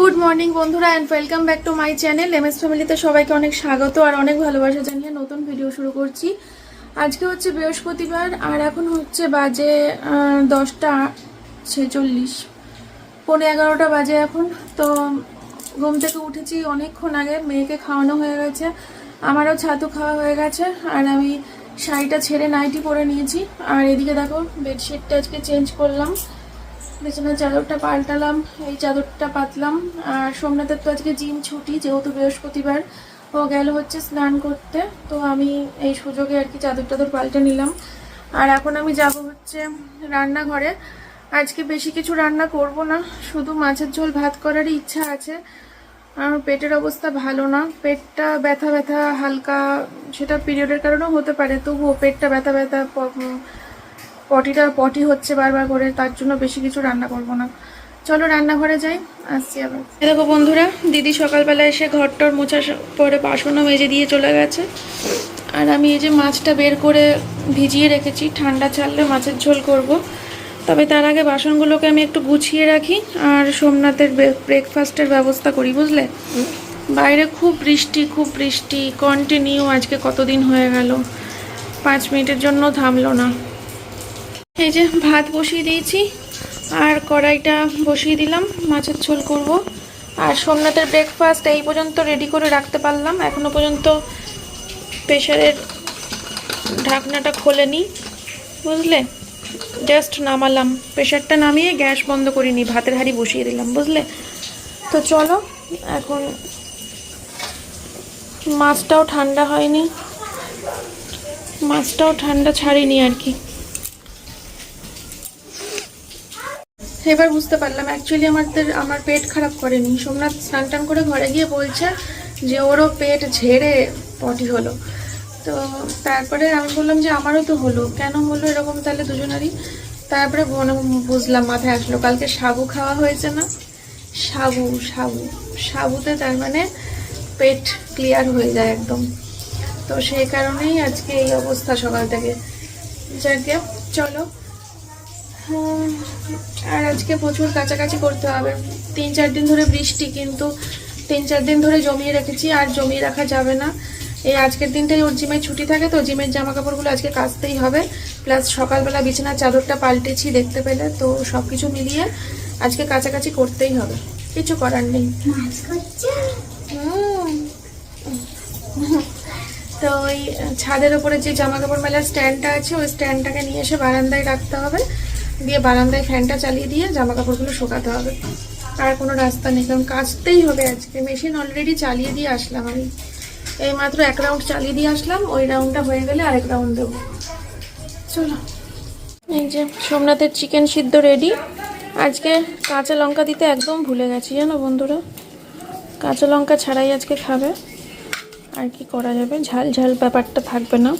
Good morning বন্ধুরা and welcome back to my channel M S ফ্যামিলিতে সবাইকে অনেক স্বাগত আর অনেক ভালোবাসা জানিয়ে নতুন ভিডিও শুরু করছি। আজকে হচ্ছে বৃহস্পতিবার আর এখন হচ্ছে বাজে দশটা ছেচল্লিশ, পৌনে এগারোটা বাজে এখন। তো ঘুম থেকে উঠেছি অনেকক্ষণ আগে, মেয়েকে খাওয়ানো হয়ে গেছে, আমারও ছাতু খাওয়া হয়ে গেছে আর আমি শাড়িটা ছেড়ে নাইটি পরে নিয়েছি। আর এদিকে দেখো বেডশিটটা আজকে চেঞ্জ করলাম। বিছানার চাদরটা পাল্টালাম, এই চাদরটা পাতলাম। আর সোমনাথের তো আজকে জিম ছুটি, যেহেতু বৃহস্পতিবার ও গেল হচ্ছে স্নান করতে, তো আমি এই সুযোগে আর কি চাদর টাদর পাল্টে নিলাম। আর এখন আমি যাব হচ্ছে রান্নাঘরে। আজকে বেশি কিছু রান্না করব না, শুধু মাছের ঝোল ভাত করারই ইচ্ছা আছে। আর পেটের অবস্থা ভালো না, পেটটা ব্যথা ব্যথা হালকা, সেটা পিরিয়ডের কারণেও হতে পারে, তবুও পেটটা ব্যথা ব্যথা পটিটা পটি হচ্ছে বারবার করে, তার জন্য বেশি কিছু রান্না করব না। চলো রান্নাঘরে যাই, আসছি আবার। দেখো বন্ধুরা, দিদি সকালবেলা এসে ঘরটর মোছা স- পরে বাসনও মেজে দিয়ে চলে গেছে। আর আমি এই যে মাছটা বের করে ভিজিয়ে রেখেছি, ঠান্ডা ছাড়লে মাছের ঝোল করব। তবে তার আগে বাসনগুলোকে আমি একটু গুছিয়ে রাখি, আর সোমনাথের ব্রেকফাস্টের ব্যবস্থা করি, বুঝলে? বাইরে খুব বৃষ্টি খুব বৃষ্টি কন্টিনিউ আজকে কতদিন হয়ে গেল? পাঁচ মিনিটের জন্য থামলো না। এই যে ভাত বসিয়ে দিয়েছি, আর কড়াইটা বসিয়ে দিলাম, মাছের ঝোল করব। আর সোমনাথের ব্রেকফাস্ট এই পর্যন্ত রেডি করে রাখতে পারলাম, এখনও পর্যন্ত প্রেশারের ঢাকনাটা খোলেনি, বুঝলে? জাস্ট নামালাম প্রেশারটা নামিয়ে গ্যাস বন্ধ করিনি, ভাতের হাঁড়ি বসিয়ে দিলাম, বুঝলে? তো চলো, এখন মাছটাও ঠান্ডা হয়নি, মাছটাও ঠান্ডা ছাড়িনি আর কি। এবার বুঝতে পারলাম অ্যাকচুয়ালি আমাদের, আমার পেট খারাপ করেনি। সোমনাথ স্নান টান করে ঘরে গিয়ে বলছে যে ওরও পেট ঝেড়ে পটি হলো। তো তারপরে আমি বললাম যে আমারও তো হলো, কেন হলো এরকম তাহলে দুজনেরই? তারপরে বুঝলাম, মাথায় আসলো, কালকে সাবু খাওয়া হয়েছে না? সাবু সাবু। সাবুতে তার মানে পেট ক্লিয়ার হয়ে যায় একদম। তো সেই কারণেই আজকে এই অবস্থা সকাল থেকে। যাকে, চলো। আর আজকে প্রচুর কাছাকাছি করতে হবে। তিন চার দিন ধরে বৃষ্টি কিন্তু তিন চার দিন ধরে জমিয়ে রেখেছি আর জমিয়ে রাখা যাবে না। এই আজকের দিনটাই ওর জিমের ছুটি থাকে তো জিমের জামা কাপড়গুলো আজকে কাচতেই হবে। প্লাস সকালবেলা বিছানার চাদরটা পাল্টেছি দেখতে পেলে তো সব কিছু মিলিয়ে আজকে কাছাকাছি করতেই হবে। কিছু করার নেই। তো ওই ছাদের ওপরে যে জামা কাপড় মেলার স্ট্যান্ডটা আছে ওই স্ট্যান্ডটাকে নিয়ে এসে বারান্দায় রাখতে হবে। দিয়ে বারান্দায় ফ্যানটা চালিয়ে দিয়ে জামা কাপড়গুলো শোকাতে হবে। আর কোনো রাস্তা নেই, কারণ কাচতেই হবে আজকে। মেশিন অলরেডি চালিয়ে দিয়ে আসলাম আমি। এই মাত্র এক রাউন্ড চালিয়ে দিয়ে আসলাম, ওই রাউন্ডটা হয়ে গেলে আরেক রাউন্ড দেবো। চলো। এই যে সোমনাথের চিকেন সিদ্ধ রেডি আজকে কাঁচা লঙ্কা দিতে একদম ভুলে গেছি, জানো বন্ধুরা? কাঁচা লঙ্কা ছাড়াই আজকে খাবে। আর কি করা যাবে? ঝাল ঝাল ব্যাপারটা থাকবে না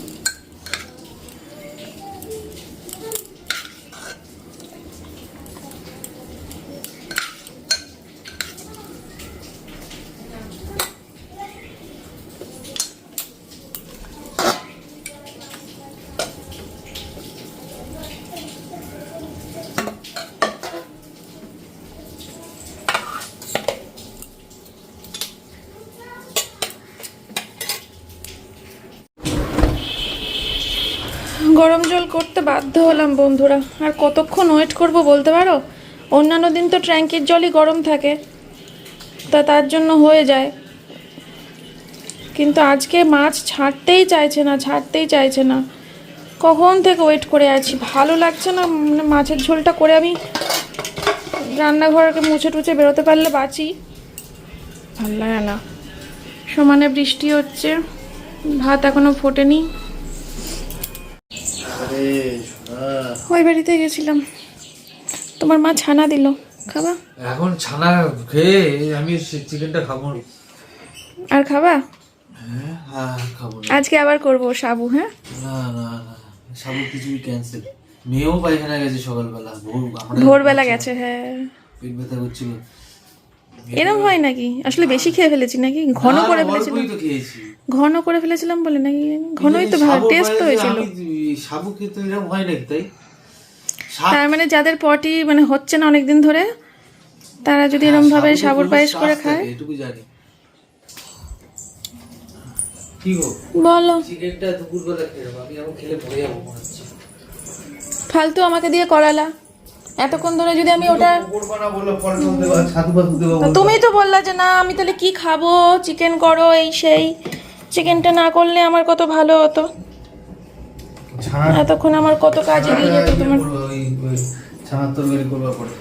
গরম জল করতে বাধ্য হলাম, বন্ধুরা। আর কতক্ষণ ওয়েট করব বলতে পারো? অন্যান্য দিন তো ট্যাঙ্কির জলই গরম থাকে। তা তার জন্য হয়ে যায়। কিন্তু আজকে মাছ ছাড়তেই চাইছে না, ছাড়তেই চাইছে না। কখন থেকে ওয়েট করে আছি? ভালো লাগছে না মানে মাছের ঝোলটা করে আমি রান্নাঘরকে মুছে টুছে বেরোতে পারলে বাঁচি। ভালো লাগে না। সমানে বৃষ্টি হচ্ছে, ভাত এখনও ফোটেনি। ওই বাড়িতে গেছিলাম। তোমার মা ছানা দিল। খাবা? এখন ছানা খেয়ে আমি চিকেনটা খাব। আর খাবা? হ্যাঁ হ্যাঁ খাব আজকে আবার করব সাবু হ্যাঁ? না না না সব কিছুই ক্যান্সেল মেয়েও পায়খানা গেছে সকালবেলা ভোর ভোরবেলা গেছে হ্যাঁ। পেট ব্যথা করছিল। এরম হয় নাকি? আসলে বেশি খেয়ে ফেলেছি নাকি? ঘন করে ফেলেছিলাম। ঘন করে ফেলেছিলাম বলে নাকি? ঘনই তো ভালো টেস্ট তো হয়েছিল। সাবু খেতে এরকম হয় নাকি তাই? তার মানে যাদের পটি মানে হচ্ছে না অনেকদিন ধরে তারা যদি এরকম ভাবে সাবুর পায়েস করে খায়। এটুকু জানি। বলো। ফালতু আমাকে দিয়ে করালা। এতক্ষণ ধরে যদি আমি ওটা তা তুমি তো বললা যে না আমি তাহলে কি খাব? চিকেন করো এই সেই। চিকেনটা না করলে আমার কত ভালো হতো? এতক্ষণ আমার কত কাজ এগিয়ে যেত তোমার ছানার তরকারি করবার পরে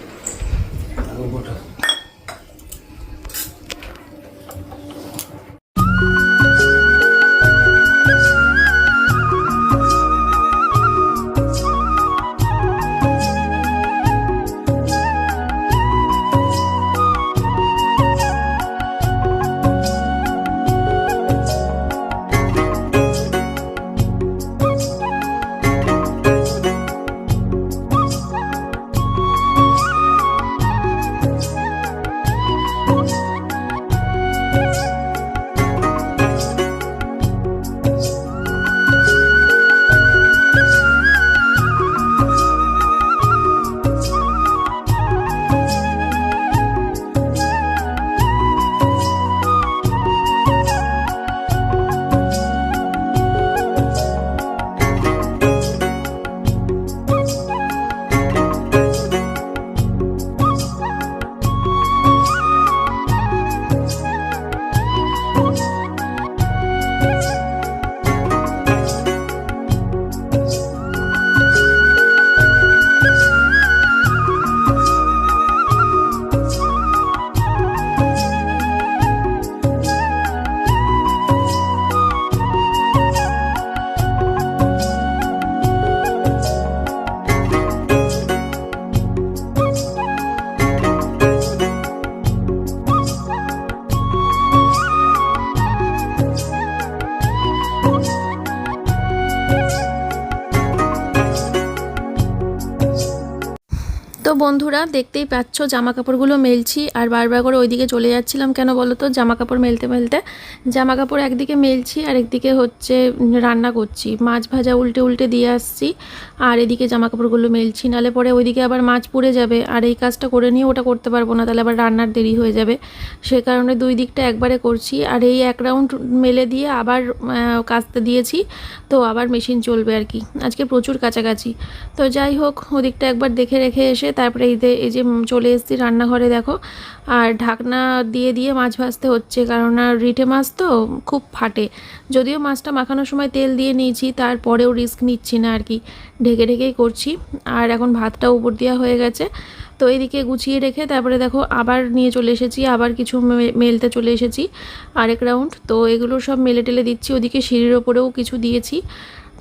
বন্ধুরা, দেখতেই পাচ্ছ জামা কাপড়গুলো মেলছি। আর বারবার করে ওইদিকে চলে যাচ্ছিলাম কেন বলো তো? জামা কাপড় মেলতে মেলতে জামা কাপড় একদিকে মেলছি, আর একদিকে হচ্ছে রান্না করছি। মাছ ভাজা উল্টে উল্টে দিয়ে আসছি, আর এদিকে জামা কাপড়গুলো মেলছি। নালে পরে ওইদিকে আবার মাছ পুড়ে যাবে, আর এই কাজটা করে নিয়ে ওটা করতে পারব না, তাহলে আবার রান্নার দেরি হয়ে যাবে। সে কারণে দুই দিকটা একবারে করছি, আর এই এক রাউন্ড মেলে দিয়ে আবার কাচতে দিয়েছি, তো আবার মেশিন চলবে আর কি। আজকে প্রচুর কাছাকাছি। তো যাই হোক, ওদিকটা একবার দেখে রেখে এসে, তারপরে এই যে এই যে চলে এসেছি রান্নাঘরে, দেখো। আর ঢাকনা দিয়ে দিয়ে মাছ ভাজতে হচ্ছে, কারণ আর রিঠে মাছ তো খুব ফাটে। যদিও মাছটা মাখানোর সময় তেল দিয়ে নিয়েছি, তারপরেও রিস্ক নিচ্ছি না আর কি। ঢেকে ঢেকেই করছি। আর এখন ভাতটা উপর দেওয়া হয়ে গেছে। তো এইদিকে গুছিয়ে রেখে, তারপরে দেখো আবার নিয়ে চলে এসেছি, আবার কিছু মেলতে চলে এসেছি আরেক রাউন্ড। তো এগুলো সব মেলে টেলে দিচ্ছি, ওদিকে সিঁড়ির ওপরেও কিছু দিয়েছি।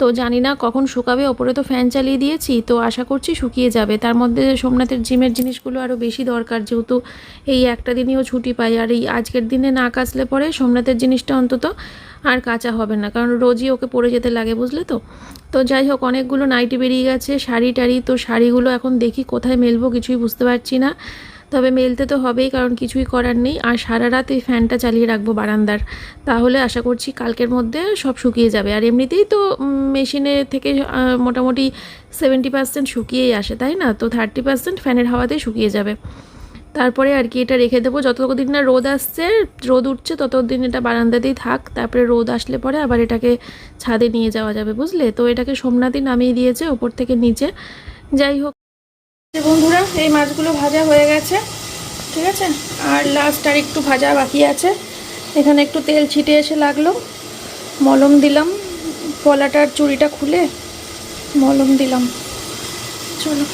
তো জানি না কখন শুকাবে, ওপরে তো ফ্যান চালিয়ে দিয়েছি, তো আশা করছি শুকিয়ে যাবে। তার মধ্যে সোমনাথের জিমের জিনিসগুলো আরও বেশি দরকার, যেহেতু এই একটা দিনেও ছুটি পাই, আর এই আজকের দিনে না কাচলে পরে সোমনাথের জিনিসটা অন্তত আর কাঁচা হবে না, কারণ রোজই ওকে পরে যেতে লাগে, বুঝলে তো। তো যাই হোক, অনেকগুলো নাইটি বেরিয়ে গেছে শাড়ি টাড়ি তো শাড়িগুলো এখন দেখি কোথায় মেলবো, কিছুই বুঝতে পারছি না। তবে মেলতে তো হবেই, কারণ কিছুই করার নেই। আর সারা রাত এই ফ্যানটা চালিয়ে রাখব বারান্দার। তাহলে আশা করছি কালকের মধ্যে সব শুকিয়ে যাবে। আর এমনিতেই তো মেশিনে থেকে মোটামুটি সেভেন্টি পার্সেন্ট শুকিয়েই আসে, তাই না? তো থার্টি পার্সেন্ট ফ্যানের হাওয়াতেই শুকিয়ে যাবে। তারপরে আর কি এটা রেখে দেবো। যতদিন না রোদ আসছে, রোদ উঠছে, ততদিন এটা বারান্দাতেই থাক। তারপরে রোদ আসলে পরে আবার এটাকে ছাদে নিয়ে যাওয়া যাবে, বুঝলে? তো এটাকে সোমনাথই নামিয়ে দিয়েছে, ওপর থেকে নিচে। যাই হোক। বন্ধুরা, এই মাছগুলো ভাজা হয়ে গেছে, ঠিক আছে? আর লাস্ট আর একটু ভাজা বাকি আছে। এখানে একটু তেল ছিটে এসে লাগল। মলম দিলাম। পলাটার চুড়িটা খুলে মলম দিলাম। চলো।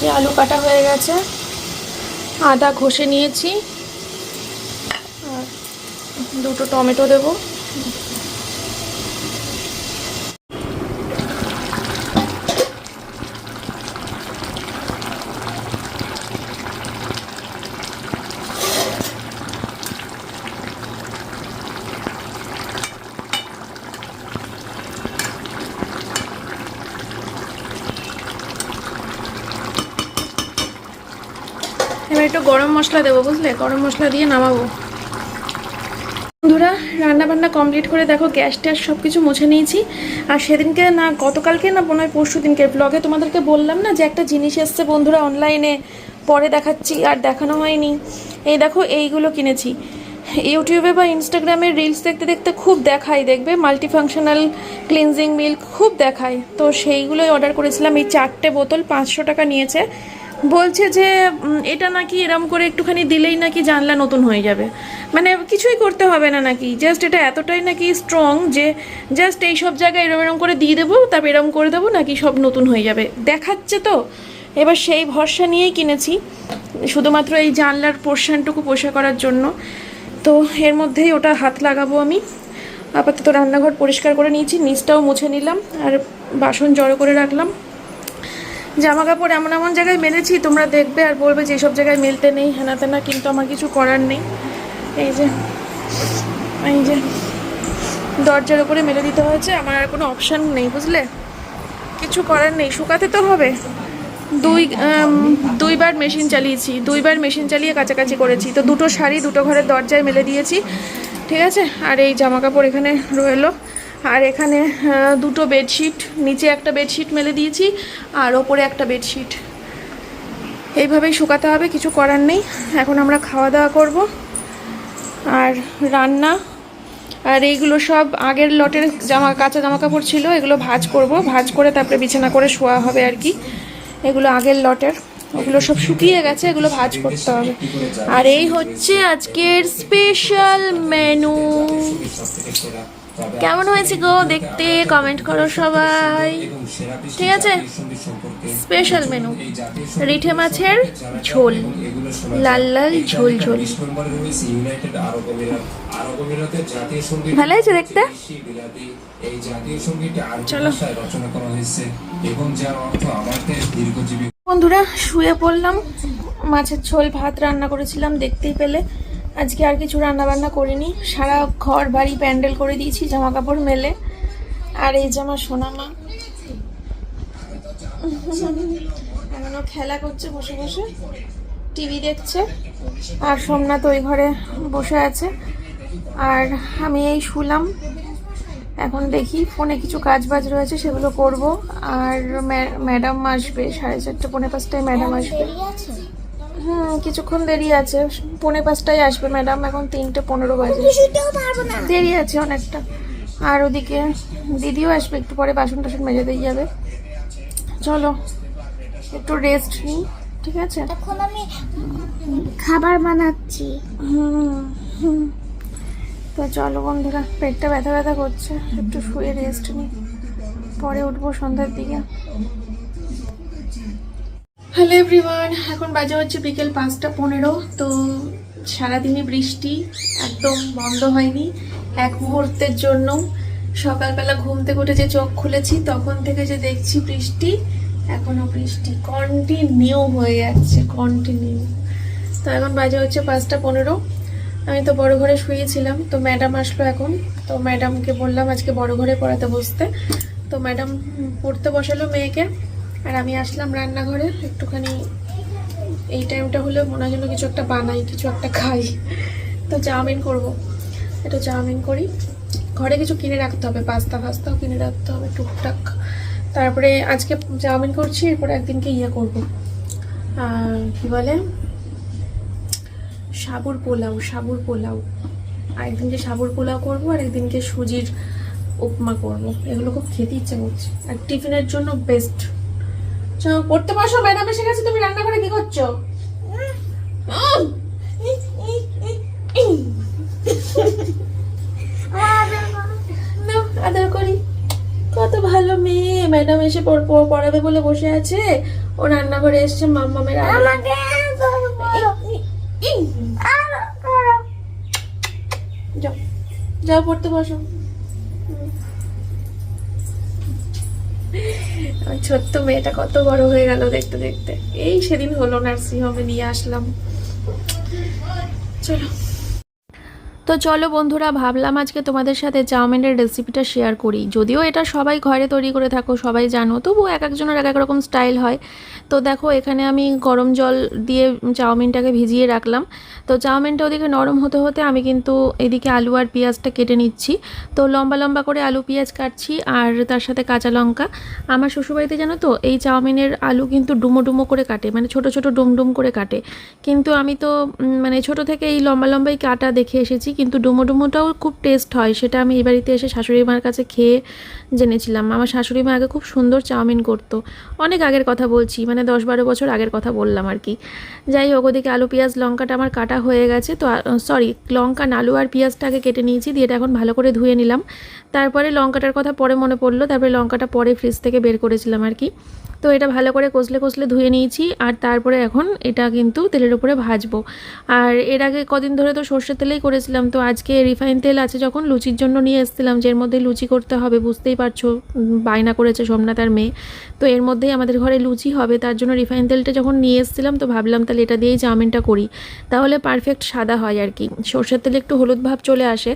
যে আলু কাটা হয়ে গেছে। আদা ঘষে নিয়েছি। আর দুটো টমেটো দেবো। এবার একটু গরম মশলা দেবো, বুঝলে? গরম মশলা দিয়ে নামাবো। বন্ধুরা রান্না বান্না কমপ্লিট করে দেখো, গ্যাস ট্যাস সব কিছু মুছে নিয়েছি। আর সেদিনকে না, গতকালকে না, মনে হয় পরশু দিনকে ব্লগে তোমাদেরকে বললাম না যে একটা জিনিস এসছে বন্ধুরা অনলাইনে পরে দেখাচ্ছি, আর দেখানো হয়নি। এই দেখো, এইগুলো কিনেছি। ইউটিউবে বা ইনস্টাগ্রামে রিলস দেখতে দেখতে খুব দেখায়, দেখবে? মাল্টিফাংশনাল ক্লিনজিং মিল্ক খুব দেখায়। তো সেইগুলোই অর্ডার করেছিলাম। এই চারটে বোতল পাঁচশো টাকা নিয়েছে। বলছে যে এটা নাকি এরম করে একটুখানি দিলেই নাকি জানলা নতুন হয়ে যাবে। মানে কিছুই করতে হবে না নাকি? জাস্ট এটা এতটাই নাকি স্ট্রং যে জাস্ট এই সব জায়গায় এরম এরম করে দিয়ে দেবো, তারপর এরম করে দেবো, নাকি সব নতুন হয়ে যাবে। দেখাচ্ছে তো, এবার সেই ভরসা নিয়েই কিনেছি। শুধুমাত্র এই জানলার পোর্শনটুকু পোষা করার জন্য। তো এর মধ্যেই ওটা হাত লাগাবো আমি। আপাতত রান্নাঘর পরিষ্কার করে নিয়েছি, নিচটাও মুছে নিলাম, আর বাসন জড়ো করে রাখলাম। জামা কাপড় এমন এমন জায়গায় মেলেছি, তোমরা দেখবে আর বলবে যে সব জায়গায় মেলতে নেই হেনা তেনা কিন্তু আমার কিছু করার নেই। এই যে এই যে, দরজার উপরে মেলে দিতে হয়েছে, আমার আর কোনো অপশান নেই, বুঝলে? কিছু করার নেই, শুকাতে তো হবে। দুই দুইবার মেশিন চালিয়েছি, দুইবার মেশিন চালিয়ে কাছাকাছি করেছি। তো দুটো শাড়ি, দুটো ঘরের দরজায় মেলে দিয়েছি, ঠিক আছে? আর এই জামা কাপড় এখানে রইল। আর এখানে দুটো বেডশিট নিচে একটা বেডশিট মেলে দিয়েছি আর ওপরে একটা বেডশিট এইভাবেই শুকাতে হবে, কিছু করার নেই। এখন আমরা খাওয়া দাওয়া করব। আর রান্না, আর এইগুলো সব আগের লটের জামা, কাঁচা জামা কাপড় ছিল, এগুলো ভাজ করব। ভাজ করে তারপরে বিছানা করে শোয়া হবে আর কি। এগুলো আগের লটের। ওগুলো সব শুকিয়ে গেছে, এগুলো ভাজ করতে হবে। আর এই হচ্ছে আজকের স্পেশাল মেনু কেমন হয়েছে গো? দেখতে কমেন্ট করো সবাই। ঠিক আছে? স্পেশাল মেনু রিঠে মাছের ঝোল। লাল লাল ঝোল ঝোল। ভালো হয়েছে দেখতে? চলো। বন্ধুরা, শুয়ে পড়লাম। মাছের ঝোল ভাত রান্না করেছিলাম, দেখতেই পেলে। আজকে আর কিছু রান্না বান্না করিনি। সারা ঘর বাড়ি প্যান্ডেল করে দিয়েছি জামা কাপড় মেলে। আর এই জামা সোনামা। এখনও খেলা করছে বসে বসে। টিভি দেখছে। আর সোমনাথ ওই ঘরে বসে আছে। আর আমি এই শুলাম। এখন দেখি ফোনে কিছু কাজ বাজ রয়েছে সেগুলো করব। আর ম্যাডাম আসবে সাড়ে চারটে পৌনে পাঁচটায় ম্যাডাম আসবে। হুম কিছুক্ষণ দেরি আছে। পৌনে পাঁচটায় আসবে ম্যাডাম এখন তিনটে পনেরো বাজে। দেরি আছে অনেকটা। আর ওদিকে দিদিও আসবে একটু পরে বাসন টাসন মেজে দিয়ে যাবে। চলো একটু রেস্ট নিই ঠিক আছে? এখন আমি খাবার বানাচ্ছি। হুম হুম। তো চলো বন্ধুরা পেটটা ব্যথা ব্যথা করছে একটু শুয়ে রেস্ট নিই। পরে উঠবো সন্ধ্যার দিকে। হ্যালো এভরিওয়ান এখন বাজে হচ্ছে বিকেল পাঁচটা পনেরো, তো সারাদিনই বৃষ্টি, একদম বন্ধ হয়নি। এক মুহূর্তের জন্য সকালবেলা ঘুম থেকে উঠে যে চোখ খুলেছি, তখন থেকে যে দেখছি বৃষ্টি এখনও বৃষ্টি কন্টিনিউ হয়ে যাচ্ছে কন্টিনিউ তো এখন বাজে হচ্ছে পাঁচটা পনেরো, আমি তো বড় ঘরে শুয়েছিলাম, তো ম্যাডাম আসলো এখন। তো ম্যাডামকে বললাম আজকে বড় ঘরে পড়াতে বসতে। তো ম্যাডাম পড়তে বসালো মেয়েকে। আর আমি আসলাম রান্নাঘরে, একটুখানি এই টাইমটা হলে মনে হয় কিছু একটা বানাই, কিছু একটা খাই। তো চাউমিন করব। একটু চাউমিন করি। ঘরে কিছু কিনে রাখতে হবে, পাস্তা ফাস্তাও কিনে রাখতে হবে, টুকটাক। তারপরে আজকে চাউমিন করছি, এরপরে একদিনকে ইয়ে করব। কি বলে? সাবুর পোলাও সাবুর পোলাও। আর একদিনকে সাবুর পোলাও করব, আর একদিনকে সুজির উপমা করব। এগুলো খুব খেতে ইচ্ছে করছে। আর টিফিনের জন্য বেস্ট পড়তে বসো ম্যাডাম এসে গেছে তুমি রান্না করে কি করছ? আদর করি। কত ভালো মেয়ে ম্যাডাম এসে পড়- পড়- পড়াবে বলে বসে আছে। ও রান্নাঘরে এসছে মাম্মামের আমাকে যাও পড়তে বসো। ছোট্ট মেয়েটা কত বড় হয়ে গেল দেখতে দেখতে। এই সেদিন হলো নার্সিং হোমে নিয়ে আসলাম। চলো। তো চলো বন্ধুরা, ভাবলাম আজকে তোমাদের সাথে চাউমিনের রেসিপিটা শেয়ার করি। যদিও এটা সবাই ঘরে তৈরি করে থাকো, সবাই জানো তবু এক একজনের এক এক রকম স্টাইল হয়। তো দেখো, এখানে আমি গরম জল দিয়ে চাউমিনটাকে ভিজিয়ে রাখলাম। তো চাউমিনটা ওদিকে নরম হতে হতে আমি কিন্তু এদিকে আলু আর পেঁয়াজটা কেটে নিচ্ছি। তো লম্বা লম্বা করে আলু, পেঁয়াজ কাটছি আর তার সাথে কাঁচা লঙ্কা। আমার শ্বশুরবাড়িতে জানো তো, এই চাউমিনের আলু কিন্তু ডুমো ডুমো করে কাটে মানে ছোট ছোট ডুম ডুম করে কাটে। কিন্তু আমি তো মানে ছোট থেকে এই লম্বা লম্বাই কাটা দেখে এসেছি কিন্তু ডুমো ডুমোটাও খুব টেস্ট হয়। সেটা আমি এই বাড়িতে এসে শাশুড়ি মার কাছে খেয়ে জেনেছিলাম। আমার শাশুড়ি মা আগে খুব সুন্দর চাউমিন করতো। অনেক আগের কথা বলছি মানে দশ বারো বছর আগের কথা বললাম আর কি। যাই হোক, ওদিকে আলু, পেঁয়াজ, লঙ্কাটা আমার কাটা হয়ে গেছে। তো সরি লঙ্কা আলু আর পেঁয়াজটাকে কেটে নিয়েছি, দিয়ে এটা এখন ভালো করে ধুয়ে নিলাম। তারপরে লঙ্কাটার কথা পরে মনে পড়ল, তারপরে লঙ্কাটা পরে ফ্রিজ থেকে বের করেছিলাম আর কি। তো এটা ভালো করে কষলে কষলে ধুয়ে নিয়েছি, আর তারপরে এখন এটা কিন্তু তেলের উপরে ভাজবো। আর এর আগে কদিন ধরে তো সর্ষের তেলেই করেছিলাম তো আজকে রিফাইন তেল আছে, যখন লুচির জন্য নিয়ে এসেছিলাম, যে এর মধ্যে লুচি করতে হবে, বুঝতেই পারছ বায়না করেছে সোমনাথ আর মেয়ে। তো এর মধ্যেই আমাদের ঘরে লুচি হবে, তার জন্য রিফাইন তেলটা যখন নিয়ে এসেছিলাম, তো ভাবলাম তাহলে এটা দিয়েই চাউমিনটা করি। তাহলে পারফেক্ট সাদা হয় আর কি। সর্ষের তেলে একটু হলুদ ভাব চলে আসে,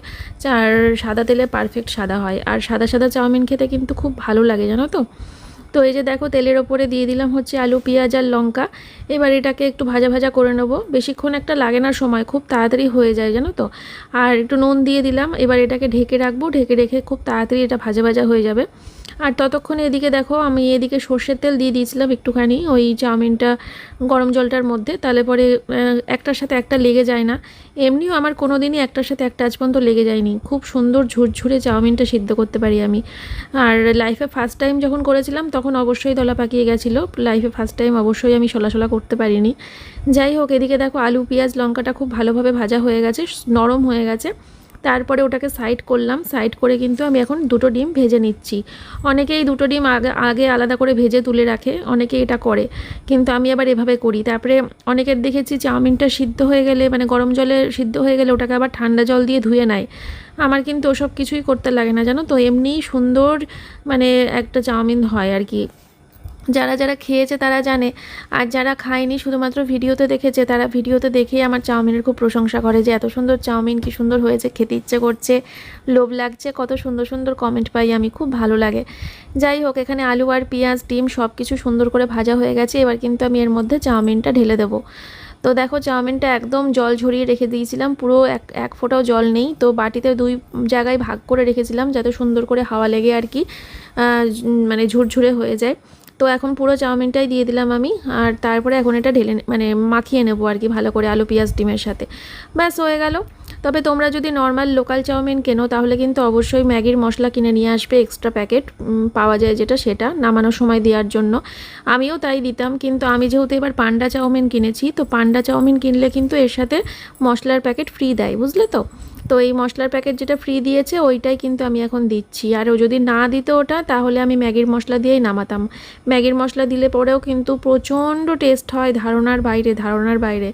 আর সাদা তেলে পারফেক্ট সাদা হয়। আর সাদা সাদা চাউমিন খেতে কিন্তু খুব ভালো লাগে, জানো তো? তো এই যে দেখো, তেলের ওপরে দিয়ে দিলাম হচ্ছে আলু, পেঁয়াজ আর লঙ্কা। এবার এটাকে একটু ভাজা ভাজা করে নেব। বেশিক্ষণ একটা লাগে না সময়, খুব তাড়াতাড়ি হয়ে যায়, জানো তো? আর একটু নুন দিয়ে দিলাম। এবার এটাকে ঢেকে রাখব। ঢেকে রেখে খুব তাড়াতাড়ি এটা ভাজা ভাজা হয়ে যাবে। আর ততক্ষণে এদিকে দেখো, আমি এদিকে সর্ষের তেল দিয়ে দিয়েছিলাম একটুখানি, ওই চাউমিনটা গরম জলটার মধ্যে, তাহলে পরে একটার সাথে একটা লেগে যায় না। এমনিও আমার কোনো দিনই একটার সাথে একটা আজ পর্যন্ত লেগে যায়নি। খুব সুন্দর ঝুরঝুরে চাউমিনটা সিদ্ধ করতে পারি আমি। আর লাইফে ফার্স্ট টাইম যখন করেছিলাম, তখন অবশ্যই দলা পাকিয়ে গেছিল। লাইফে ফার্স্ট টাইম অবশ্যই আমি সলাসলা করতে পারিনি। যাই হোক, এদিকে দেখো আলু, পেঁয়াজ, লঙ্কাটা খুব ভালোভাবে ভাজা হয়ে গেছে, নরম হয়ে গেছে। তারপরে ওটাকে সাইড করলাম সাইড করে কিন্তু আমি এখন দুটো ডিম ভেজে নিচ্ছি। অনেকেই দুটো ডিম আগে আগে আলাদা করে ভেজে তুলে রাখে, অনেকে এটা করে, কিন্তু আমি আবার এভাবে করি। তারপরে অনেকের দেখেছি চাউমিনটা সিদ্ধ হয়ে গেলে মানে গরম জলে সিদ্ধ হয়ে গেলে ওটাকে আবার ঠান্ডা জল দিয়ে ধুয়ে নেয়। আমার কিন্তু ওসব কিছুই করতে লাগে না, জানো তো? এমনিই সুন্দর মানে একটা চাউমিন হয় আর কি। যারা যারা খেয়েছে তারা জানে। আর যারা খায়নি, শুধুমাত্র ভিডিওতে দেখেছে, তারা ভিডিওতে দেখেই আমার চাউমিনের খুব প্রশংসা করে যে এত সুন্দর চাউমিন কি সুন্দর হয়েছে, খেতে ইচ্ছে করছে, লোভ লাগছে, কত সুন্দর সুন্দর কমেন্ট পাই আমি, খুব ভালো লাগে। যাই হোক, এখানে আলু আর পেঁয়াজ, ডিম সব কিছু সুন্দর করে ভাজা হয়ে গেছে, এবার কিন্তু আমি এর মধ্যে চাউমিনটা ঢেলে দেবো। তো দেখো, চাউমিনটা একদম জল ঝরিয়ে রেখে দিয়েছিলাম, পুরো এক এক ফোঁটাও জল নেই, তো বাটিতে দুই জায়গায় ভাগ করে রেখেছিলাম, যাতে সুন্দর করে হাওয়া লেগে আর কি মানে ঝুরঝুরে হয়ে যায়। তো এখন পুরো চাউমিনটাই দিয়ে দিলাম আমি, আর তারপরে এখন এটা ঢেলে মানে মাখিয়ে নেব আর কি ভালো করে আলু, পেঁয়াজ, ডিমের সাথে। ব্যাস, হয়ে গেল। তবে তোমরা যদি নর্মাল লোকাল চাউমিন কেনো, তাহলে কিন্তু অবশ্যই ম্যাগির মশলা কিনে নিয়ে আসবে এক্সট্রা প্যাকেট পাওয়া যায় যেটা সেটা নামানোর সময় দেওয়ার জন্য। আমিও তাই দিতাম, কিন্তু আমি যেহেতু এবার পান্ডা চাউমিন কিনেছি, তো পান্ডা চাউমিন কিনলে কিন্তু এর সাথে মশলার প্যাকেট ফ্রি দেয়, বুঝলে তো? তো এই মশলার প্যাকেট যেটা ফ্রি দিয়েছে, ওইটাই কিন্তু আমি এখন দিচ্ছি। আর ও যদি না দিত ওটা, তাহলে আমি ম্যাগির মশলা দিয়েই নামাতাম। ম্যাগির মশলা দিলে পরেও কিন্তু প্রচণ্ড টেস্ট হয় ধারণার বাইরে ধারণার বাইরে।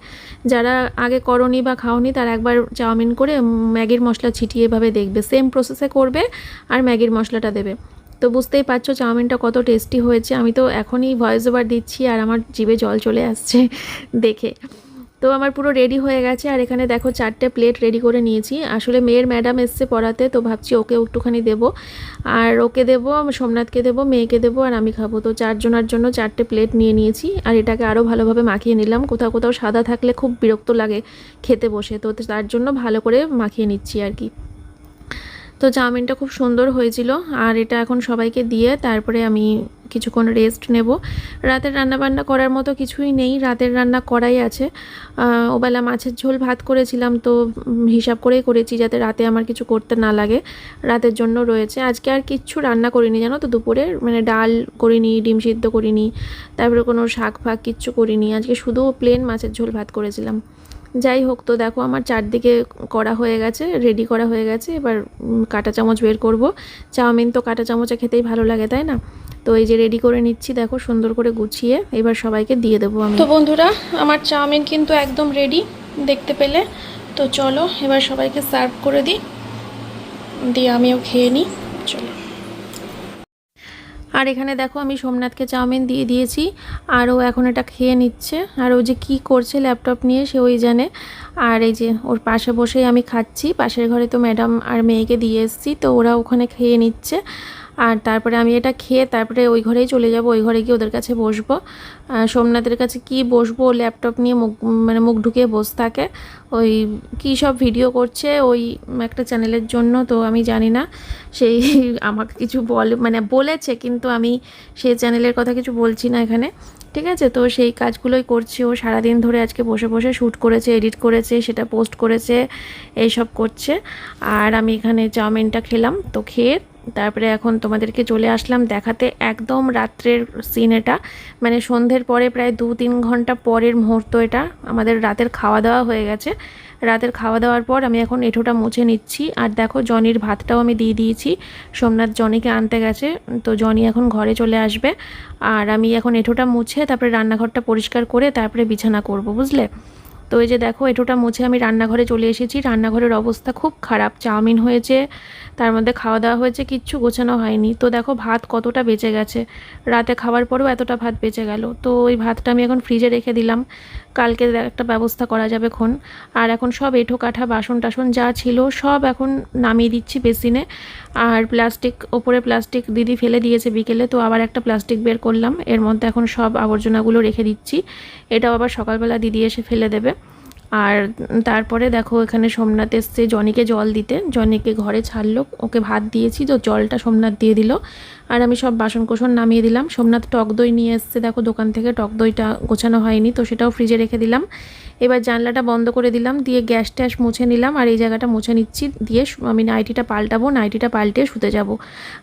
যারা আগে করনি বা খাওনি, তারা একবার চাউমিন করে ম্যাগির মশলা ছিটিয়ে এভাবে দেখবে। সেম প্রসেসে করবে আর ম্যাগির মশলাটা দেবে। তো বুঝতেই পারছ চাউমিনটা কত টেস্টি হয়েছে। আমি তো এখনই ভয়েস ওভার দিচ্ছি আর আমার জিভে জল চলে আসছে দেখে। তো আমার পুরো রেডি হয়ে গেছে আর এখানে দেখো চারটে প্লেট রেডি করে নিয়েছি। আসলে মেয়ের ম্যাডাম এসছে পড়াতে, তো ভাবছি ওকে একটুখানি দেব। আর ওকে দেব সোমনাথকে দেবো, মেয়েকে দেবো আর আমি খাব। তো চারজনার জন্য চারটে প্লেট নিয়ে নিয়েছি আর এটাকে আরও ভালোভাবে মাখিয়ে নিলাম। কোথাও কোথাও সাদা থাকলে খুব বিরক্ত লাগে খেতে বসে। তো তার জন্য ভালো করে মাখিয়ে নিচ্ছি আর কি। তো চাউমিনটা খুব সুন্দর হয়েছিল আর এটা এখন সবাইকে দিয়ে তারপরে আমি কিছুক্ষণ রেস্ট নেব। রাতের রান্না বান্না করার মতো কিছুই নেই, রাতের রান্না করাই আছে। ওবেলা মাছের ঝোল ভাত করেছিলাম তো হিসাব করেই করেছি যাতে রাতে আমার কিছু করতে না লাগে, রাতের জন্য রয়েছে। আজকে আর কিচ্ছু রান্না করিনি, জানো তো, দুপুরে মানে ডাল করিনি, ডিম সিদ্ধ করিনি, তারপরে কোনো শাক ফাক কিচ্ছু করিনি। আজকে শুধু প্লেন মাছের ঝোল ভাত করেছিলাম। যাই হোক, তো দেখো আমার চারদিকে করা হয়ে গেছে রেডি করা হয়ে গেছে। এবার কাঁটা চামচ বের করব। চাউমিন তো কাঁটা চামচে খেতেই ভালো লাগে, তাই না? তো এই যে রেডি করে নিচ্ছি, দেখো সুন্দর করে গুছিয়ে এবার সবাইকে দিয়ে দেবো আমি। তো বন্ধুরা, আমার চাউমিন কিন্তু একদম রেডি দেখতে পেলে। তো চলো, এবার সবাইকে সার্ভ করে দিই। দিয়ে আমিও খেয়ে নিই। চলো। আর এখানে দেখো আমি সোমনাথকে চাউমিন দিয়ে দিয়েছি, আর ও এখন এটা খেয়ে নিচ্ছে। আর ও যে কি করছে ল্যাপটপ নিয়ে সে ওই জানে। আর এই যে ওর পাশে বসেই আমি খাচ্ছি, পাশের ঘরে তো ম্যাডাম আর মেয়েকে দিয়ে এসেছি, তো ওরা ওখানে খেয়ে নিচ্ছে। আর তারপরে আমি এটা খেয়ে তারপরে ওই ঘরেই চলে যাব, ওই ঘরে গিয়ে ওদের কাছে বসবো। সোমনাথের কাছে কি বসবো ল্যাপটপ নিয়ে মুখ মানে মুখ ঢুকিয়ে বসে থাকে। ওই কী সব ভিডিও করছে, ওই একটা চ্যানেলের জন্য, তো আমি জানি না। সেই আমাকে কিছু বলে মানে বলেছে, কিন্তু আমি সেই চ্যানেলের কথা কিছু বলছি না এখানে। ঠিক আছে? তো সেই কাজগুলোই করছি, ও সারাদিন ধরে আজকে বসে বসে শ্যুট করেছে, এডিট করেছে, সেটা পোস্ট করেছে, এইসব করছে। আর আমি এখানে চাউমিনটা খেলাম, তো খেয়ে তারপরে এখন তোমাদেরকে চলে আসলাম দেখাতে একদম রাত্রের সিন এটা। মানে সন্ধ্যের পরে প্রায় দু তিন ঘণ্টা পরের মুহূর্ত এটা। আমাদের রাতের খাওয়া দাওয়া হয়ে গেছে। রাতের খাওয়া দাওয়ার পর আমি এখন এঁঠোটা মুছে নিচ্ছি। আর দেখো জনির ভাতটাও আমি দিয়ে দিয়েছি। সোমনাথ জনিকে আনতে গেছে। তো জনি এখন ঘরে চলে আসবে। আর আমি এখন এঁঠোটা মুছে তারপরে রান্নাঘরটা পরিষ্কার করে তারপরে বিছানা করব, বুঝলে? তো এই যে দেখো এঁঠোটা মুছে আমি রান্নাঘরে চলে এসেছি। রান্নাঘরের অবস্থা খুব খারাপ, চাউমিন হয়েছে, তার মধ্যে খাওয়া দাওয়া হয়েছে, কিচ্ছু গোছানো হয়নি। তো দেখো, ভাত কতটা বেঁচে গেছে। রাতে খাওয়ার পরেও এতটা ভাত বেঁচে গেল। তো ওই ভাতটা আমি এখন ফ্রিজে রেখে দিলাম। কালকে একটা ব্যবস্থা করা যাবে খন আর এখন সব এঁঠো কাঠা, বাসন টাসন যা ছিল, সব এখন নামিয়ে দিচ্ছি বেসিনে। আর প্লাস্টিক, ওপরে প্লাস্টিক দিদি ফেলে দিয়েছে বিকেলে, তো আবার একটা প্লাস্টিক বের করলাম। এর মধ্যে এখন সব আবর্জনাগুলো রেখে দিচ্ছি। এটাও আবার সকালবেলা দিদি এসে ফেলে দেবে। আর তারপরে দেখো এখানে সোমনাথ এসছে জনিকে জল দিতে। জনিকে ঘরে ছাড়লো, ওকে ভাত দিয়েছি, তো জলটা সোমনাথ দিয়ে দিল। আর আমি সব বাসন কোসন নামিয়ে দিলাম। সোমনাথ টক দই নিয়ে এসছে, দেখো দোকান থেকে টক দইটা গোছানো হয়নি, তো সেটাও ফ্রিজে রেখে দিলাম। এবার জানলাটা বন্ধ করে দিলাম, দিয়ে গ্যাস ট্যাস মুছে নিলাম, আর এই জায়গাটা মুছে নিচ্ছি, দিয়ে আমি নাইটিটা পাল্টাবো, নাইটিটা পাল্টে শুতে যাব।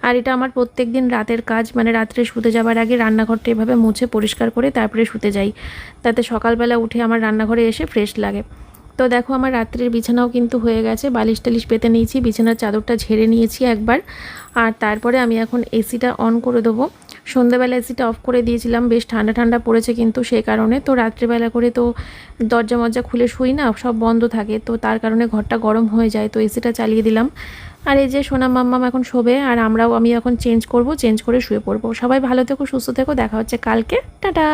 আর এটা আমার প্রত্যেক দিন রাতের কাজ মানে রাত্রে শুতে যাবার আগে রান্নাঘরটা এভাবে মুছে পরিষ্কার করে তারপরে শুতে যাই। তাতে সকালবেলা উঠে আমার রান্নাঘরে এসে ফ্রেশ লাগে। তো দেখো আমার রাত্রের বিছানাও কিন্তু হয়ে গেছে। বালিশ টালিশ পেতে নিয়েছি, বিছানার চাদরটা ঝেড়ে নিয়েছি একবার। আর তারপরে আমি এখন এসিটা অন করে দেবো। সন্ধ্যাবেলা এসিটা অফ করে দিয়েছিলাম, বেশ ঠান্ডা ঠান্ডা পড়েছে কিন্তু সেই কারণে। তো রাত্রেবেলা করে তো দরজা মজ্জা খুলে শুই না, সব বন্ধ থাকে। তো তার কারণে ঘরটা গরম হয়ে যায়, তো এসিটা চালিয়ে দিলাম। আর এই যে সোনা মাম্মাম এখন শোবে, আর আমরাও, আমি এখন চেঞ্জ করব, চেঞ্জ করে শুয়ে পড়ব। সবাই ভালো থেকো, সুস্থ থেকো, দেখা হচ্ছে কালকে। টাটা!